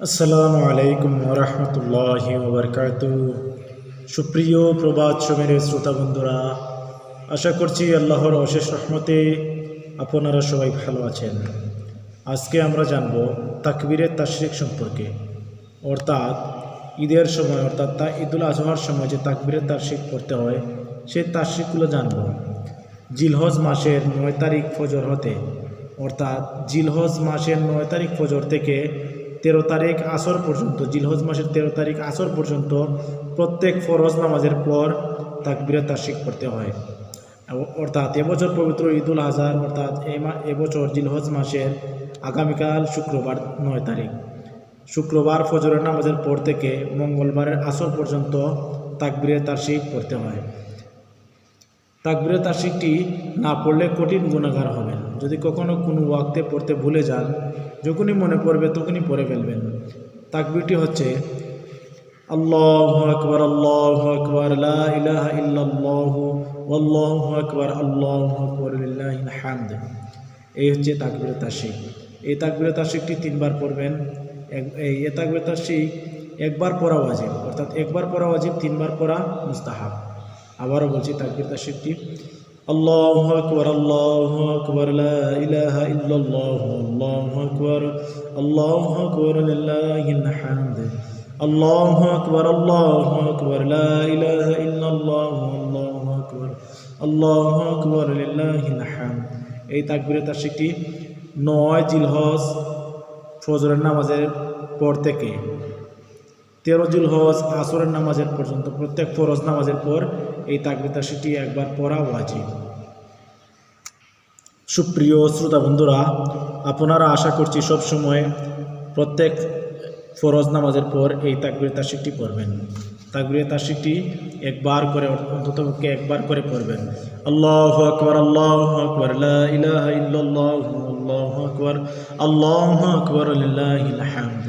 আসসালামু আলাইকুম ওরহমতুল্লাহ ওবরকাত সুপ্রিয় প্রবাদ সমীরের শ্রোতা বন্ধুরা, আশা করছি আল্লাহর অশেষ রহমতে আপনারা সবাই ভালো আছেন। আজকে আমরা জানব তাকবীরের তাশরিক সম্পর্কে। অর্থাৎ ঈদের সময়, অর্থাৎ তা ঈদুল আজহার সময় যে তাকবীরের তাশরিক করতে হয়, সেই তাশরিকগুলো জানব। জিলহজ মাসের নয় তারিখ ফজর হতে, অর্থাৎ জিলহজ মাসের নয় তারিখ ফজর থেকে তেরো তারিখ আসর পর্যন্ত, জিলহজ মাসের তেরো তারিখ আসর পর্যন্ত প্রত্যেক ফরজ নামাজের পর তাকবিরে তাসিক করতে হয়। অর্থাৎ এবছর পবিত্র ঈদুল আজহার, অর্থাৎ এবছর জিলহজ মাসের আগামীকাল শুক্রবার নয় তারিখ। শুক্রবার ফজরের নামাজের পর থেকে মঙ্গলবারের আসর পর্যন্ত তাকবিরে তাসিক করতে হয়। তাকবিরে তাসিকটি না পড়লে কঠিন গুণাগার হবেন। যদি কখনো কোনো ওয়াক্তে পড়তে ভুলে যান যখনই মনে পড়বে তখনই পড়ে ফেলবেন। তাকবিরটি হচ্ছে, আল্লাহ আকবর আল্লাহ আকবর ইলাহা ইল্লাল্লাহ আল্লাহ আকবর আল্লাহ আকবর হামদ এই হচ্ছে তাকবিরে তাসিক এই তাকবিরে তাসিকটি তিনবার পড়বেন। এই তাকবিরে তাসিক একবার পড়া ওয়াজিব, অর্থাৎ একবার পড়া ওয়াজিব, তিনবার পড়া মুস্তাহাব। আবারও বলছি তাকবির তাশরিফটি আল্লাহু আকবার আল্লাহু আকবার ইলাহা ইল্লাল্লাহ, আল্লাহু আকবার আল্লাহু আকবার লিল্লাহিল হামদ আল্লাহু আকবার আল্লাহু আকবার, লা ইলাহা ইল্লাল্লাহ, আল্লাহু আকবার আল্লাহু আকবার লিল্লাহিল হামদ এই তাকবীরের তাশরিফটি নয় জিলহজ ফজরের নামাজের পর থেকে। তেরো জুল হজ আসরের নামাজের পর্যন্ত, প্রত্যেক ফরজ নামাজের পর এই তাকবিতা সেটি একবার পড়া ওয়াজিব। সুপ্রিয় শ্রোতা বন্ধুরা, আপনারা আশা করছি সব সময় প্রত্যেক ফরজ নামাজের পর এই তাকবির তাসিকটি পড়বেন। তাকবির তাসিকটি একবার করে অন্ততপক্ষে একবার করে পড়বেন। আল্লাহ আকবর আল্লাহ আকবর ইলাহা ইল্লাল্লাহ, আল্লাহু আকবর আল্লাহু আকবর হামদ।